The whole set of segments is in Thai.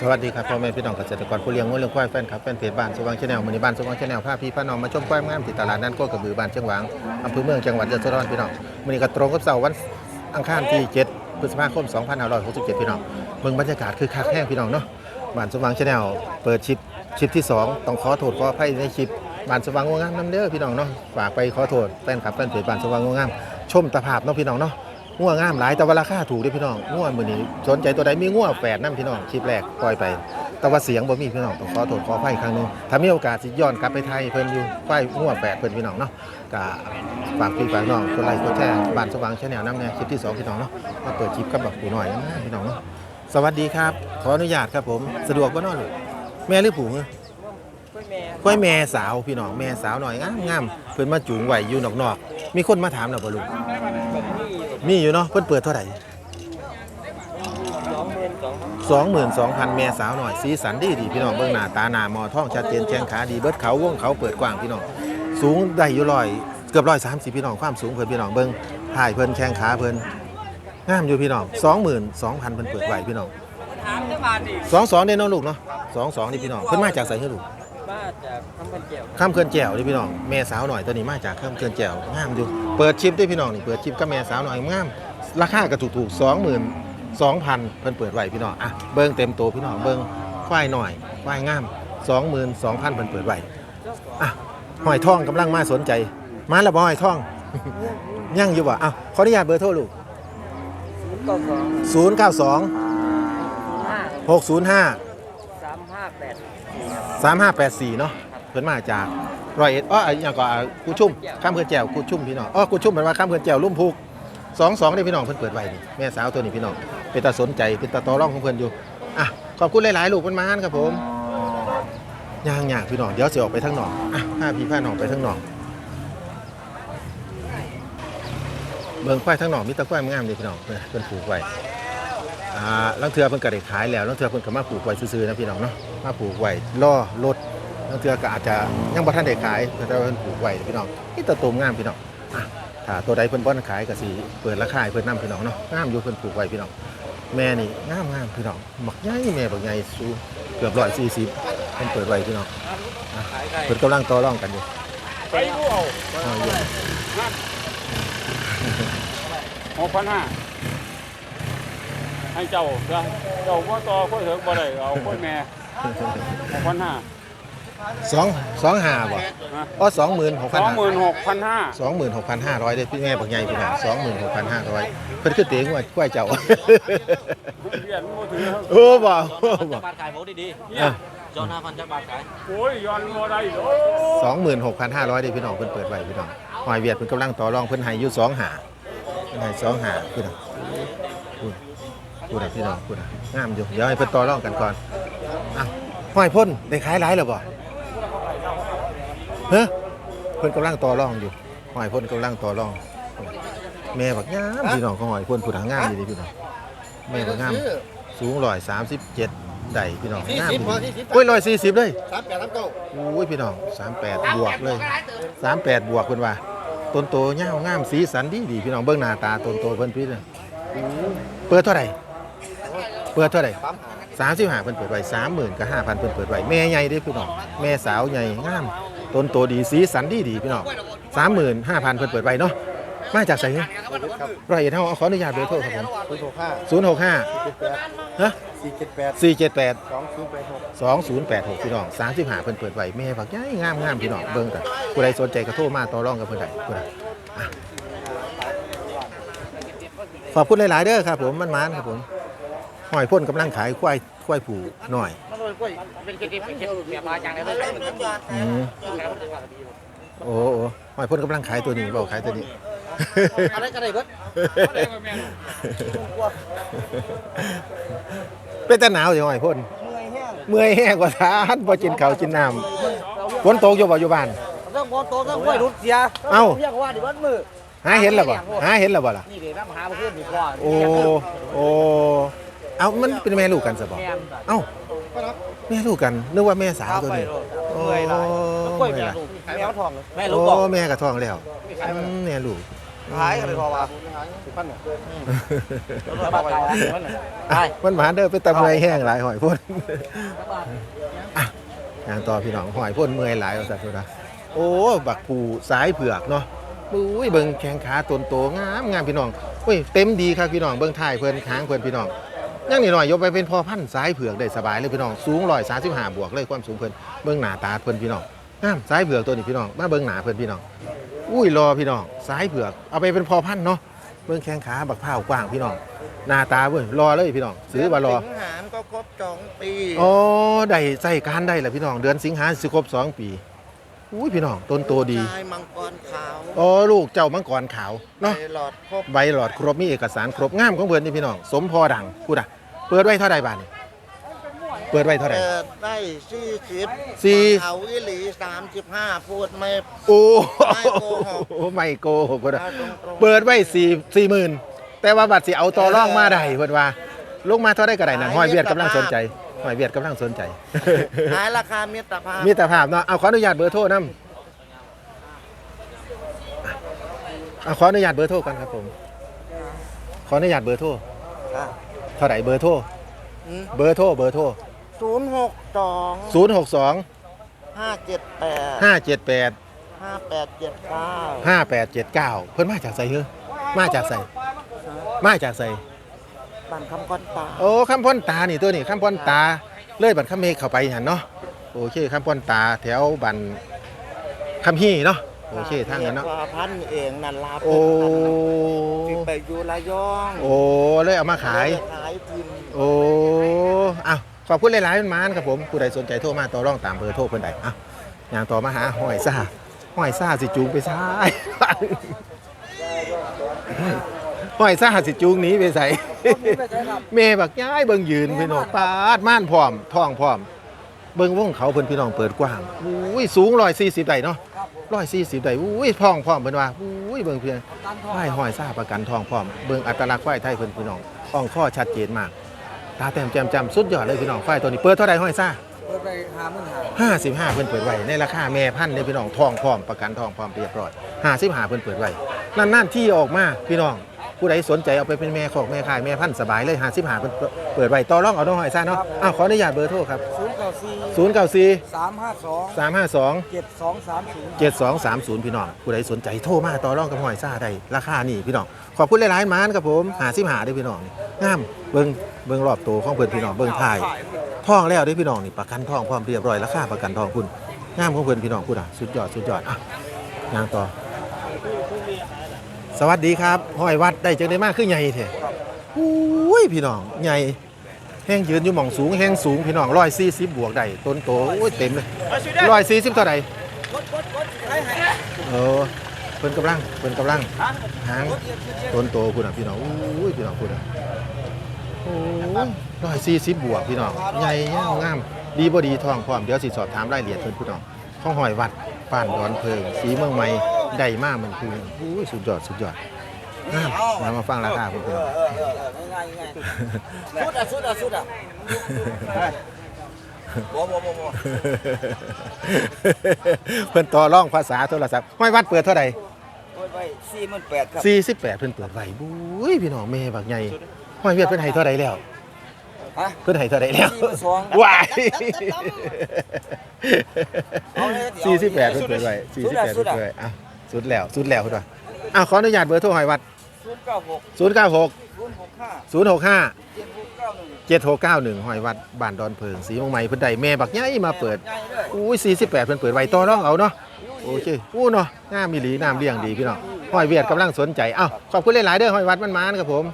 สวัสดีครับพ่อแม่พี่น้องเกษตรกรผู้เลี้ยงงูเลี้ยงควายแฟนคลับแฟนเพจบ้านสว่างชาแนลมือนี้บ้านสว่างชาแนลพาพพี่พาน้องมาชมควายงามที่ตลาดนัดโคกระบือบ้านเชียงหวางอำเภอเมืองจังหวัดยะโสธรพี่น้องมือนี้ก็ตรงกับเสาร์วันอังคารที่ 7 พฤษภาคม 2567 พี่น้องเมืองบรรยากาศคือคักแห้งพี่น้องเนาะบ้านสว่างชาแนลเปิดชิปชิปที่ 2 ต้องขอโทษขออภัยในชิปบ้านสว่างงงามน้ำเด้อพี่น้องเนาะฝากไปขอโทษแฟนคลับแฟนเพจบ้านสว่างงงามชมตะภาพเนาะพี่น้องเนาะ ง่วงามหลายแต่ว่าราคาถูกด้อพี่น้องง่วมือนี้สนใจตัวใดมีง่วแฝดนํพี่น้องคลิปแรกปล่อยไป แต่ว่าเสียงบ่มีพี่น้องต้องขอโทษขออภัยอีกครั้งนึงถ้ามีโอกาสสิย้อนกลับไปไทยเพิ่นอยู่ไฟง่วแฝดเพิ่นพี่น้องเนาะก็ฝากพี่ฝากน้องกดไลค์กดแชร์บ้านสว่างชาแนลน้ำแน่คลิปที่สองพี่น้องเนาะมาเปิดคลิปกับแบักปู่น้อยนะพี่น้องเนาะสวัสดีครับ ขออนุญาตครับผมสะดวกบ่เนาะลูกแม่หรือปู่เอ้ กล้วยแม่สาวพี่น้องแม่สาวหน่อยงามงามเพิ่นมาจูงไหวอยู่นอกๆมีคนมาถามแล้วบ่ลูกมีอยู่เนาะเพิ่นเปิดเท่าไหร่สองหมื่นสองพันแม่สาวหน่อยสีสันดีดีพี่น้องเบื้องหน้าตาหน้ามอท้องชัดเจนแข้งขาดีเบิดเขาวงเขาเปิดกว้างพี่น้องสูงได้อยู่ร้อยเกือบร้อยสามสิบพี่น้องความสูงเพิ่นพี่น้องเบิ้งถ่ายเพิ่นแข้งขาเพิ่นงามอยู่พี่น้องสองหมื่นสองพันเพิ่นเปิดไหวพี่น้องสองสองเด้เนาะลูกเนาะสองสองนี่พี่น้องเพิ่นมาจากไสให้ลูก มาจากคำพันแก้วข้ามเขื่อนแจ่วนี่พี่น้องแม่สาวหน่อยตัวนี้มาจากข้ามเขื่อนแจ่วงามอยู่เปิดชิปด้วยพี่น้องนี่เปิดชิปกับแม่สาวหน่อยงามราคาก็ถูกถูกสองหมื่นสองพันเพิ่นเปิดไว้พี่น้องอะเบิ้งเต็มโตวพี่น้องเบิ้งควายหน่อยควายงามสองหมื่นสองพันเพิ่นเปิดไว้อะหอยทองกำลังมาสนใจ มาแล้วบ่หอยทอง ยังอยู่บ่อะขออนุญาตเบอร์โทรลูกศูนย์เก้าสอง0 9 2ห้า6 0 5สามห้าแปด 3 5 8 4เนาะเพิ่นมาจากร้อยเอ็ดอ้ออย่างก็อกูชุ่มข้ามเขื่อนแจ่วกูชุ่มพี่น้องอ้อกูชุ่มแปลว่าข้ามเขื่อนแจ่วลุ่มพุกสองสองได้พี่น้องเพิ่นเปิดไว้นี่แม่สาวตัวนี้พี่น้องเป็นตาสนใจเป็นตาต่อร่องของเพิ่นอยู่อะขอบคุณหลายๆลูกเพิ่นมาครับผมย่างยากพี่น้องเดี๋ยวสิออกไปทางหนอกอะพาพี่พาหนองไปทางหนอกเบิ่งควายทางหนอกมีตะควายงามเลยพี่น้องเพิ่นเพิ่นปลูกไว้อ่าลังเทือเพิ่นก็ได้ขายแล้วลังเทือเพิ่นก็มาปลูกไว้ซื่อๆนะพี่น้องเนาะ มาปลูกไว้ล่อรถลังเทือก็อาจจะยังบ่ทันได้ขายแต่ว่าเพิ่นปลูกไว้พี่น้องนี่ตะตุ่มงามพี่น้องอะถ้าตัวใดเพิ่นบ่ทันขายก็สิเปิดราคาให้เพิ่นนํพี่น้องเนาะงามอยู่เพิ่นปลูกไว้พี่น้องแม่นี่งามงามพี่น้องบักใหญ่แม่บักใหญ่สูงเกือบ140เพิ่นเปิดไว้พี่น้องอะเพิ่นกำลังต่อรองกันอยู่ไปเอาเอาอยู่หกพันห้าให้เจ้าเจ้าเจ้าพ่อต่อพ่อเถิกบ่ได้เอาพ่อแม่ หกพันห้าสองสองห้าบ่อ๋อสองหมื่นหกสพันองห้าหมื่นหกพันห้าสองหมื่นหกพันห้าร้อยได้พี่แม่บักใหญ่พี่น้องสองหมื่นหกพันห้าร้อยเพิ่นคือเต๋งว่ากล้วยเจ้า เรียนมือถือโอ้บ่โอ้บ่จักบาทขายโมดีดีอะ จอนห้าพันจักบาทขายโอ้ยย้อนบ่ได้โอ้สองหมื่นหกพันห้าร้อยได้พี่น้องเพิ่นเปิดไว้พี่น้องหอยเวียดเพิ่นกำลังต่อรองเพิ่นให้อยู่สองหาเพิ่นให้สองหาพี่น้องพูดพูดอะพี่น้องพูดอะงามอยู่เดี๋ยวให้เพิ่นต่อรองกันก่อน อ้าวหอยพ่นได้ขายหลายแล้วบ่เฮ้ยเพิ่นกำลังต่อรองอยู่หอยพ่นกำลังต่อรอง แม่บักงามพี่น้องของหอยพ่นผู้ทางงามดีพี่น้องแม่บักงามสูงร้อยสามสิบเจ็ดได้พี่น้องงามดีโอ้ยร้อยสี่สิบเลยสามแปดสามเก้าโอ้ยพี่น้องสามแปดบวกเลยสามแปดบวกเพิ่นว่าต้นโตเงาวงามสีสันดีดีพี่น้องเบิ่งหน้าตาต้นโตเพิ่นพี่เลยเปิดเท่าไหร่เปิดเท่าไหร่ สามสิบห้าเพิ่นเปิดไว้สามหมื่นกับห้าพันเพิ่นเปิดไว้แม่ใหญ่เด้พี่น้องแม่สาวใหญ่งามต้นโตดีสีสันดีดีพี่น้องสามหมื่นห้าพันเพิ่นเปิดไว้เนาะมาจากไสเนี่ยร้อยเอ็ดเฮาขออนุญาตเบอร์โทรครับผมศูนย์หกห้าศูนย์หกห้าเจ็ดแปดฮะสี่เจ็ดแปดสี่เจ็ดแปดสองศูนย์แปดหก2086พี่น้อง35เพิ่นเปิดไว้แม่ฝักใหญ่งามงามพี่น้องเบิ่งกันผู้ใดสนใจก็โทรมาต่อรองกับเพิ่นได้ผู้ใดอะขอบคุณหลาย ๆ เด้อครับผมมันมานครับผม หอยพ่นกำลังขายควายควายผูหน่อยมันเป็นกล้วยเป็นเก็บเป็นเก็บแบบมาจังเลยอืมโอ้โอ้หอยพ่นกำลังขายตัวนี้เปล่าขายตัวนี้อะไรก็ได้เบิดเป็นตาหนาวอยู่หอยพ่นเมื่อยแห้งเมื่อยแห้งกว่าทานพอกินข้าวกินน้ำฝนตกอยู่บ่อยู่บ้านเรื่องบอลโตเรื่องกล้วยรุดเสียเอ้าเรียกว่าดิวัดมือหาเห็นแล้วบ่หาเห็นแล้วบ่ล่ะนี่เดี๋ยวน้ำหามาขึ้นดีกว่าโอ้โอ้ เอามันเป็นแม่ลูกกันซะบ่แม่เอ้าแม่ลูกกันนึกว่าแม่สาวตัวนี้เมื่อยหลายกล้วยแม่ลูกแม่ทองแม่ลูกโอ้บอกแม่กับท้องแล้วอืมแม่ลูกขายกันเลยพอว่าอพันน่ะแล้วก็ตายแล้วอะมันหมาเด้อไปตะเมอยแห้งหลายหอยพ่นอะอย่างต่อพี่น้องหอยพ่นเมื่อยหลายเอาสัตว์ตัวนะโอ้บักผูสายเผือกเนาะอุ้ยเบิ่งแข้งขาตนโตงามงามพี่น้องอุ้ยเต็มดีครับพี่น้องเบิ่งถ่ายเพิ่นค้างเพิ่นพี่น้อง ยังนี่หน่อยยกไปเป็นพ่อพันธุ์สายเผือกได้สบายเลยพี่น้องสูงร้อยสาสิบห้าบวกเลยความสูงเพิ่นเบิ่งหน้าตาเพิ่นพี่น้องงามสายเผือกตัวนี้พี่น้องมาเบิ่งหน้าเพิ่นพี่น้องอุ้ยรอพี่น้องสายเผือกเอาไปเป็นพ่อพันธุ์เนาะเบิ่งแข้งขาบักเผาวกว้างพี่น้องหน้าตาเว้ยรอเลยพี่น้องซื้อมารอ สิงหารก็ครบสองปี อ๋อได้ใส่การได้แหละพี่น้อง เดือนสิงหาสิครบสองปี อุ้ยพี่น้องต้นโตดีชายมังกรขาวอ๋อลูกเจ้ามังกรขาวเนาะไปหลอดครบใบหลอดครบมีเอกสารครบงามของเพิ่นนี่พี่น้องสมพอดังพูดอะเปิดไว้เท่าใดบาทนี่เปิดไว้เท่าใดเปิดได้สี่สิบสี่เอาวิหลีสามสิบห้าพูดไม่ โอ้ไม่โกหก ไม่โกหกเพิ่นว่าเอาตรงๆเปิดไว้สี่สี่หมื่นแต่ว่าบัตรสิเอาต่อรองมาได้เพิ่นว่าลงมาเท่าได้ก็ได้นั่นห้อยเวียดกำลังสนใจ ห้อยเวียดกำลังสนใจ ขายราคามิตรภาพมีแต่ภาพเนาะเอาขออนุญาตเบอร์โทรนํเอาขออนุญาตเบอร์โทรกันครับผม ขออนุญาตเบอร์โทรเท่าไหร่เบอร์โทรเบอร์โทรเบอร์โทรศูนย์หกสอง062 ห้าเจ็ดแปด578 ห้าแปดเจ็ดเก้า5879 เพิ่นมาจากไสเฮ้อมาจากไสมาจากไส บันคำก้อนตา โอ้คำพ่นตานี่ตัวนี่คำพ่นตาเลยบันคำเมฆเข้าไปหันเนาะโอเคคำพ่นตาแถวบันคำฮี่เนาะโอเคทางนั้นเนาะกว่าพันเองนั่นลาโอ้ที่ไปอยู่ระยองโอ้เลยเอามาขายขายทิมโอ้อ้าวขอบคุณหลายๆมันมานครับผมผู้ใดสนใจโทรมาต่อรองตามเบอร์โทรเพิ่นใดอะอย่างต่อมาหาห้อยซ่าห้อยซ่าสิจูงไปซ้าย ห้อยซ่าสิจูงหนีไปใส่ เมบักย้ายเบิ่งยืนพี่น้องปาดม่านพร้อมท้องพร้อม เบิ่งวงเขาเพิ่นพี่น้องเปิดกว้างอุ้ยสูง140ได้เนาะ140ได้อุ้ยท้องพร้อมเพิ่นว่าอุ้ยเบิ่งเพียงควายห้อยซ่าประกันทองพร้อมเบิ่งอัตลักษณ์ควายไทยเพิ่นพี่น้องอ่องข้อชัดเจนมากตาแต้มแจ่มจำสุดยอดเลยพี่น้องควายตัวนี้เปิดเท่าใดห้อยซ่าเปิดไปหาหมื่นหา55เพิ่นเปิดไว้ในราคาแม่พันธุ์เลยพี่น้องทองพร้อมประกันทองพร้อมเรียบร้อย55เพิ่นเปิดไว้นั่นๆที่ออกมาพี่น้อง ผู้ใดสนใจเอาไปเป็นแม่ของแม่ขายแม่พันธุ์สบายเลย55เพิ่นเปิดไว้ต่อรองเอาน้องห้อยซ่าเนาะอ้าวขออนุญาตเบอร์โทรครับศูนย์เก้าสี่094สามห้าสอง352เจ็ดสองสามศูนย์7230พี่น้องผู้ใดสนใจโทรมาต่อรองกับหอยซ่าได้ราคานี่พี่น้องขอบคุณหลายๆหมานครับผมหาสิหาได้อพี่น้องนี่งามเบิ่งเบิ่งรอบตัวของเพิ่นพี่น้องเบิ่งท้ายท่องแล้วได้อพี่น้องนี่ประกันท่องพร้อมเรียบร้อยราคาประกันท่องคุณงามของเพิ่นพี่น้องพูดอะสุดยอดสุดยอดอะยางต่อ สวัสดีครับห้อยวัดได้จังได้มากขึ้นใหญ่แท้อุ้ยพี่น้องใหญ่แห้งยืนอยู่หม่องสูงแห้งสูงพี่น้อง140บวกได้ต้นโตโอ้ยเต็มเลย140เท่าไหร่เออเพิ่นกำลังเพิ่นกำลังหางต้นโตพุ่นอะพี่น้องอุ้ยพี่น้องพุ่นอะโอ้ยร้อยสี่สิบบวกพี่น้องใหญ่ยาวงามดีบ่ดีทองพร้อมเดี๋ยวสิสอบถามรายละเอียดเพิ่นพี่น้องข้องหอยวัดป้านดอนเพิงสีเมืองใหม่ ได้มากมันคืออุ้ยสุดยอดสุดยอดงามมามาฟังราคาเพิ่นพี่น้องง่ายง่ายสุดอะสุดอะสุดอะบ่บ่บ่บ่เพิ่นต่อรองภาษาโทรศัพท์ห้อยวัดเปิดเท่าไหร่เปิดไปสี่หมื่นแปดครับ48เพิ่นเปิดไว้บุ้ยพี่น้องแม่บักใหญ่ห้อยเวียดเพิ่นให้เท่าใดแล้ว ฮะ เพิ่นให้เท่าใดแล้วสี่หมื่นสองว้ายเอาเลยเดี๋ยวสี่สิบแปดเพิ่นเปิดไว้สี่สิบแปดสุเพิ่นดอะเปิดไว้อะ สุดแล้วสุดแล้วคุณว่าอะขออนุญาตเบอร์โทรหอยวัดศูนย์เก้าหก0 9 6 ศูนย์หกห้า0 6 5 เจ็ดหกเก้าหนึ่ง7 6 9 1หอยวัดบ้านดอนเพิงสีเมืองใหม่เพิ่นได้แม่บักใหญ่มาเปิดง่ายเลยอุ้ย48เพิ่นเปิดไว้ต่อรองเอาเนาะโอเคอู้เนาะงามมีหลีน้ำเลี้ยงดีพี่น้องหอยเวียดกำลังสนใจเอ้าขอบคุณหลายๆเด้อหอยวัดมันมานครับผม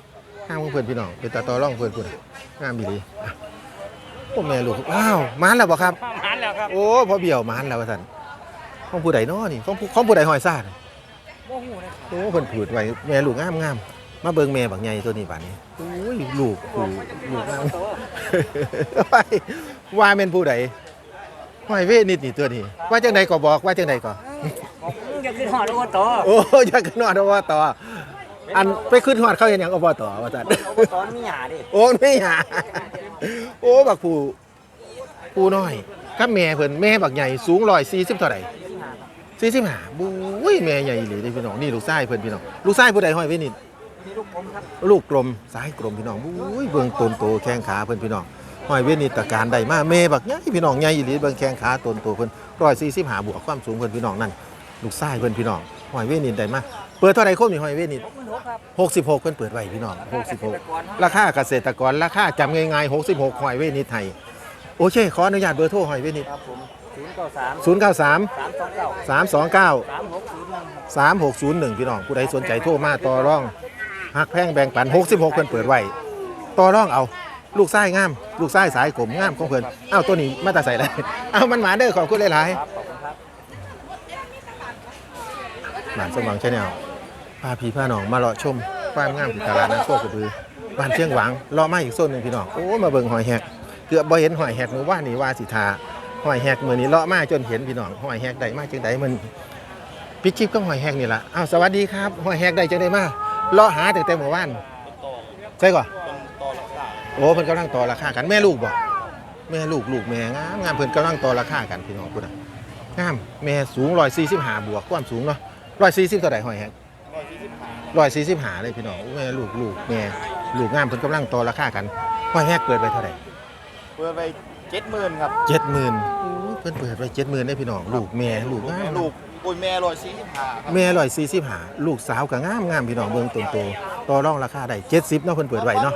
งามของเพิ่นพี่น้องเป็นตาต่อรองเพิ่นพุ่นงามมีหลีอะโอ้แม่ลูกว้าวมานแล้วบ่ครับหานแล้วครับโอ้พอเบี่ยวมานแล้วว่าซั่น ของผู้ใดน้อนี่ของผู้ของผู้ใดหอยซ่านี่โมโหนะโอ้เพิ่นพูดไว้แม่ลูกงามงามมาเบิ่งแม่บักใหญ่ตัวนี้บัดนี้โอ้ยลูกผู้ลูกงามว่าว่าแม่นผู้ใดห้อยเวทนิดนี่ตัวนี้ ว่าจังใดก็บอกว่าจังใดก็อยากขึ้นหอดโอ้โตโอ้อยากขึ้นฮอดอบตอันไปขึ้นฮอดเขาเห็นหยังอบตว่าซั่นโอ้ตอนมีหยาดิโอ้ไม่หาโอ้บักผู้ผู้น้อยกับแม่เพิ่นแม่บักใหญ่สูง140เท่าใด สี่สิบห้าบุ้ยแม่ใหญ่อีหลีเลยพี่น้องนี่ลูกชายเพิ่นพี่น้องลูกชายผู้ใดห้อยไว้นี่นี่ลูกผมครับลูกกลมสายกลมพี่น้องอุ้ยเบิ่งตนโตแข้งขาเพิ่นพี่น้องห้อยเวนิตตการได้มาเมบักใหญ่พี่น้องใหญ่อีหลีเบิ่งแข้งขาตนโตเพิ่น145บวกความสูงเพิ่นพี่น้องนั่นลูกชายเพิ่นพี่น้องห้อยเวนิตได้มาเปิดเท่าไหร่โคมนี่ห้อยเวนิตผมมันหกครับ66เพิ่นเปิดไว้พี่น้อง66ราคาเกษตรกรราคาจำง่ายๆ66หอยเวนิดไทยโอเคขออนุญาตเบอร์โทรหอยเวนิดครับผม ศูนย์เก้าสาม093สามสองเก้า329สามหกศูนย์หนึ่ง3601 พี่น้องผู้ใดสนใจโทรมาต่อรองหักแพงแบ่งปัน 66 เพิ่นเปิดไว้ต่อรองเอาลูกไส้งาม ลูกไส้สายกลมงามของเพิ่นอ้าวตัวนี้มาแตาใส่เลยอ้าวมันหมาเด้อขอบคุณหลายครับขอบคุณครับๆหมานสมหวังชาแนลพาพี่พาน้องมาเลาะชมความงามที่ตลาดนัดโคกระบือบ้านเชียงหวังเลาะมาอีกโซนหนึงพี่น้องโอ้มาเบิ่งหอยแหกเกือบบ่เห็นหอยแหกมื้อว่านนี่ว่าสิทา หอยแหกมือนี้เลาะมาจนเห็นพี่น้องหอยแหกได้มาจังไดมันปิชิปก็หอยแหกนี่ละอ้าวสวัสดีครับหอยแหกได้จังไดมาเลาะหาตั้งแต่เมื่อวานใช่ก่อโอ้เพิ่นกำลังต่อราคากันแม่ลูกบ่แม่ลูกลูกแม่งามงามเพิ่นกำลังต่อราคากันพี่น้องพุ่นน่ะงามแม่สูง145บวกความสูงเนาะ140เท่าใดหอยแหก145เลยพี่น้องแม่ลูกลูกแม่ลูกงามเพิ่นกำลังต่อราคากันหอยแหกเปิดไปเท่าใดเปิดไป เจ็ดหมื่นครับเจ็ดหมื่นเพิ่นเปิดไว้เจ็ดหมื่นได้พี่น้องลูกแม่ลูกงามลูกปุยแม่ร้อยสี่สิบห้าครับแม่ร้อยสี่สิบหาลูกสาวก็งามงามพี่น้องเบิ่งต้นโตต่อรองราคาได้เจ็ดสิบเนาะเพิ่นเปิดไว้เนาะ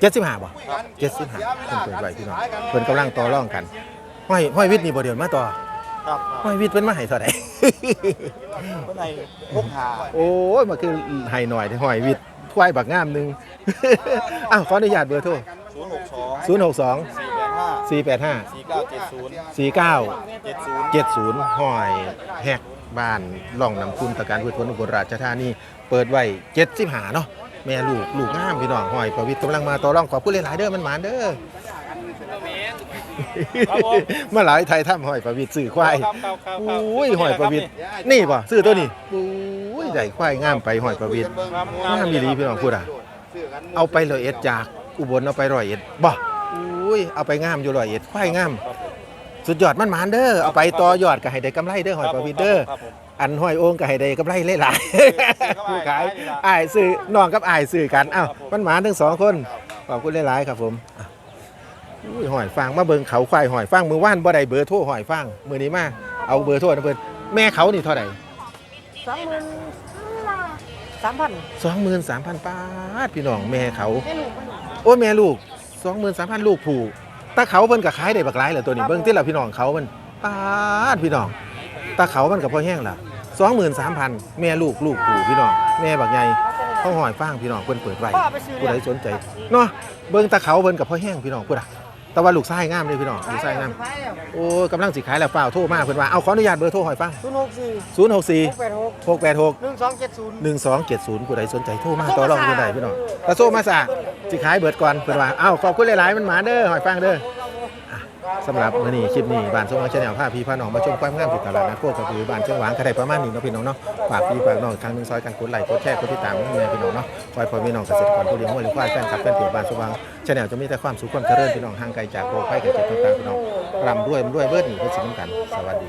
เจ็ดสิบห้าบ่เจ็ดสิบห้าเพิ่นเปิดไว้พี่น้องเพิ่นกำลังต่อรองกันห้อยห้อยวิทย์นี่บ่เดียวมาต่อครับห้อยวิทย์เพิ่นมาให้เท่าใดเมื่อไหร่พกหาโอ้ยมันคือให้หน่อยเด้อห้อยวิทย์ควายบักงามหนึงอ้าวขออนุญาตเบอร์โทรศูนย์หกสอง062 สี่แปดห้า485 สี่เก้าเจ็ดศูนย์49 เจ็ดศูนย์70ห้อยแฮกบ้านล่องน้ำคุณตะการพืชผลอุบลราชธานีเปิดไว้75เนาะแม่ลูกลูกงามพี่น้องห้อยประวิทย์กำลังมาต่อรองขอบคุณหลายๆเด้อมันหมานเด้อครับผมมาหลายไทยถ้ำห้อยประวิทย์ซื้อควายครับครับครับครับอุ้ยห้อยประวิทย์นี่ป่ะซื้อตัวนี้อุ้ยใหญ่ควายงามไปห้อยประวิทย์ครับงามมีดีพี่น้องพูดอะเอาไปร้อยเอ็ดจากอุบลเอาไปร้อยเอ็ดบ่ อุ้ยเอาไปงามอยู่ร้อยเอ็ดควายงามสุดยอดมันหมานเด้อเอาไปต่อยอดก็ให้ได้กำไรเด้อหอยประวิทย์เด้อครับผมอันห้อยโอ่งก็ให้ได้กำไรหลายๆผู้ขายอ้ายซื้อน้องกับอ้ายซื้อกันอ้าวมันหมานทั้งสองคนขอบคุณหลายๆครับผมอะอุ้ยหอยฟางมาเบิ่งเขาควายหอยฟางมือว่านบ่ได้เบอร์โทรหอยฟางมือนี้มาเอาเบอร์โทรนะเพิ่นแม่เขานี่เท่าไหร่ สองหมื่นสามพันสองหมื่นสามพันบาทพี่น้องแม่เขา แม่ลูกมันโอ้ยแม่ลูก สองหมื่นสามพันลูกผูตาเขาเพิ่นก็ขายได้บักหลายเลยตัวนี้เบิ่งที่ละพี่น้องเขามันปาดพี่น้องตาเขามันก็พอแห้งล่ะสองหมื่นสามพันแม่ลูกลูกผูพี่น้องแม่บักใหญ่เขาหอยฟางพี่น้องเพิ่นเปิดไว้พ่อไปซื้อผู้เลใดยสนใจเนาะเบิ่งตาเขาเพิ่นกับพ่อแห้งพี่น้องพูดอะ แต่ว่าลูกชายงามเลยพี่น้องลูกชายงาม โอ้ยกำลังสิขายแล้วฝ้าวโทรมาเพิ่นว่า เอาขออนุญาตเบอร์โทรหอยฟังศูนย์หกสี่064หกแปดหก686หนึ่งสองเจ็ดศูนย์ 1270ผู้ใดสนใจโทรมาต่อรองกันได้พี่น้องถ้าโทรมาซะสิขายเบิดก่อนเพิ่นว่า เอ้าขอบคุณหลายๆมันหมาเด้อหอยฟังเด้ออะ สำหรับมื้อนี้คลิปนี้บ้านสมหวังชาแนลพาพี่พาน้องมาชมความงามที่ตลาดนัดโคกระบือบ้านเชียงหวางกระไดประมาณนี้เนาะพี่น้องเนาะฝากพี่ฝากน้องทางนึงซอยกันกดไลค์กดแชร์กดติดตามให้แม่พี่น้องเนาะคอยพอพี่น้องเกษตรกรผู้เลี้ยงวัวหรือควายแฟนคลับแฟนเพจบ้านสมหวังชาแนลจะมีแต่ความสุขความเจริญพี่น้องห่างไกลจากโรคภัยไข้เจ็บต่างๆพี่น้องร่ำรวยรวยเบิดหนีเพื่อสิ่งนั้นกันสวัสดี